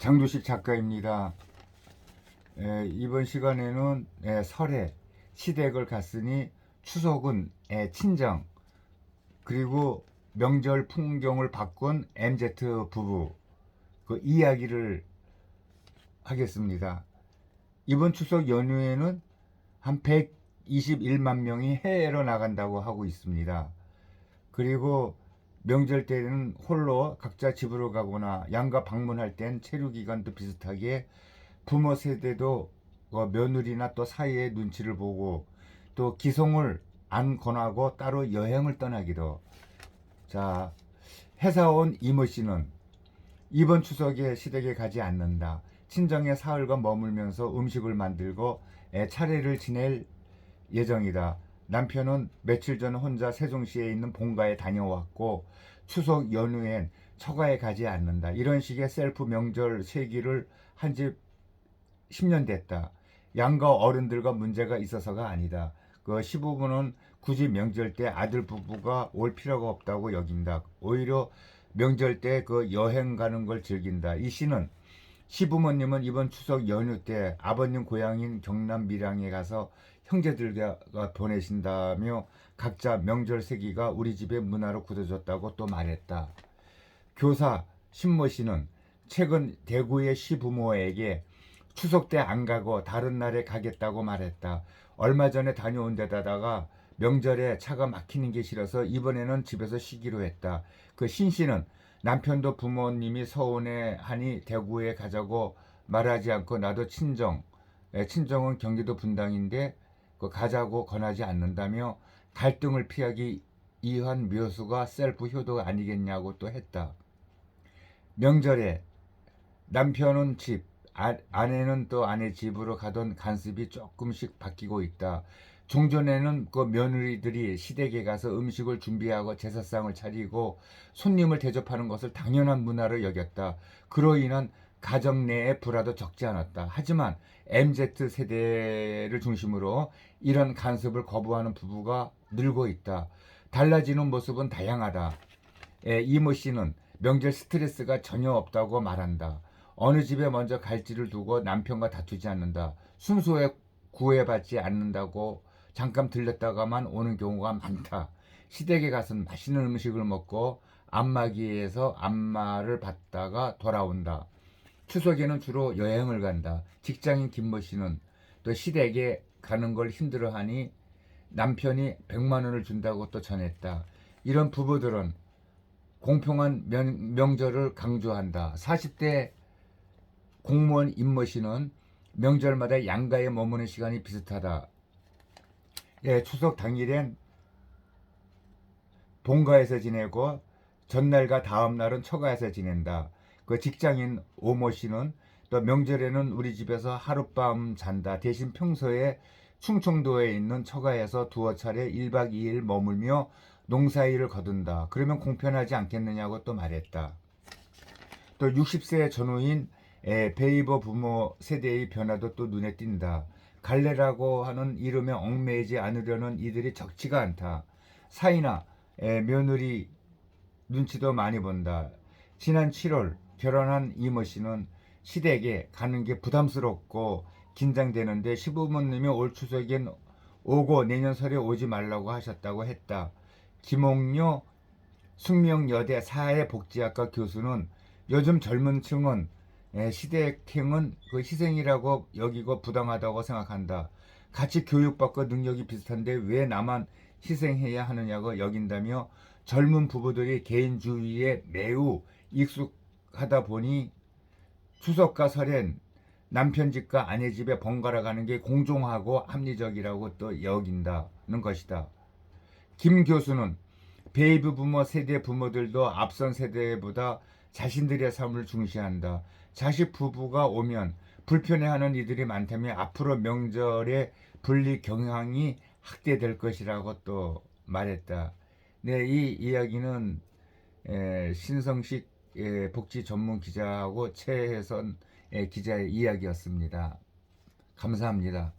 장두식 작가입니다. 에, 이번 시간에는 에, 설에 시댁을 갔으니 추석은 에, 친정 그리고 명절 풍경을 바꾼 MZ 부부 그 이야기를 하겠습니다. 이번 추석 연휴에는 한 121만 명이 해외로 나간다고 하고 있습니다. 그리고 명절 때는 홀로 각자 집으로 가거나 양가 방문할 땐 체류 기간도 비슷하게 부모 세대도 어, 며느리나 또 사이의 눈치를 보고 또 기송을 안 권하고 따로 여행을 떠나기도. 자 회사 온 이모 씨는 이번 추석에 시댁에 가지 않는다. 친정의 사흘과 머물면서 음식을 만들고 애 차례를 지낼 예정이다 남편은 며칠 전 혼자 세종시에 있는 본가에 다녀왔고 추석 연휴엔 처가에 가지 않는다. 이런 식의 셀프 명절 세기를 한 지 10년 됐다. 양가 어른들과 문제가 있어서가 아니다. 그 시부모는 굳이 명절 때 아들 부부가 올 필요가 없다고 여긴다. 오히려 명절 때 그 여행 가는 걸 즐긴다. 이 씨는 시부모님은 이번 추석 연휴 때 아버님 고향인 경남 밀양에 가서 형제들과 보내신다며 각자 명절 세기가 우리 집의 문화로 굳어졌다고 또 말했다. 교사 신모 씨는 최근 대구의 시부모에게 추석 때 안 가고 다른 날에 가겠다고 말했다. 얼마 전에 다녀온 데다가 명절에 차가 막히는 게 싫어서 이번에는 집에서 쉬기로 했다. 그 신 씨는 남편도 부모님이 서운해 하니 대구에 가자고 말하지 않고 나도 친정, 에, 친정은 경기도 분당인데 그 가자고 권하지 않는다며 갈등을 피하기 위한 묘수가 셀프 효도가 아니겠냐고 또 했다. 명절에 남편은 집, 아, 아내는 또 아내 집으로 가던 간습이 조금씩 바뀌고 있다. 종전에는 그 며느리들이 시댁에 가서 음식을 준비하고 제사상을 차리고 손님을 대접하는 것을 당연한 문화로 여겼다. 그로 인한 가정 내의 불화도 적지 않았다. 하지만 MZ 세대를 중심으로 이런 간섭을 거부하는 부부가 늘고 있다. 달라지는 모습은 다양하다. 에, 이모 씨는 명절 스트레스가 전혀 없다고 말한다. 어느 집에 먼저 갈지를 두고 남편과 다투지 않는다. 순소에 구애받지 않는다고 잠깐 들렸다가만 오는 경우가 많다. 시댁에 가서는 맛있는 음식을 먹고 안마기에서 안마를 받다가 돌아온다. 추석에는 주로 여행을 간다. 직장인 김모 씨는 또 시댁에 가는 걸 힘들어하니 남편이 100만 원을 준다고 또 전했다. 이런 부부들은 공평한 명, 명절을 강조한다. 40대 공무원 임모 씨는 명절마다 양가에 머무는 시간이 비슷하다. 예, 추석 당일엔 본가에서 지내고 전날과 다음날은 처가에서 지낸다. 그 직장인 오모 씨는 또 명절에는 우리 집에서 하룻밤 잔다. 대신 평소에 충청도에 있는 처가에서 두어 차례 1박 2일 머물며 농사일을 거둔다. 그러면 공평하지 않겠느냐고 또 말했다. 또 60세 전후인 에, 베이버 부모 세대의 변화도 또 눈에 띈다. 갈래라고 하는 이름에 얽매이지 않으려는 이들이 적지가 않다. 사이나 에, 며느리 눈치도 많이 본다. 지난 7월 결혼한 이모 씨는 시댁에 가는 게 부담스럽고 긴장되는데 시부모님이 올 추석엔 오고 내년 설에 오지 말라고 하셨다고 했다. 김홍료 숙명여대 사회복지학과 교수는 요즘 젊은 층은 에, 시댁행은 그 희생이라고 여기고 부당하다고 생각한다. 같이 교육받고 능력이 비슷한데 왜 나만 희생해야 하느냐고 여긴다며 젊은 부부들이 개인주의에 매우 익숙 하다 보니 추석과 설엔 남편 집과 아내 집에 번갈아 가는 게 공정하고 합리적이라고 또 여긴다는 것이다. 김 교수는 베이비 부모 세대 부모들도 앞선 세대보다 자신들의 삶을 중시한다. 자식 부부가 오면 불편해하는 이들이 많다면 앞으로 명절에 분리 경향이 확대될 것이라고 또 말했다. 네, 이 이야기는 에, 신성식 에, 복지 전문 기자하고 최혜선 에, 기자의 이야기였습니다. 감사합니다.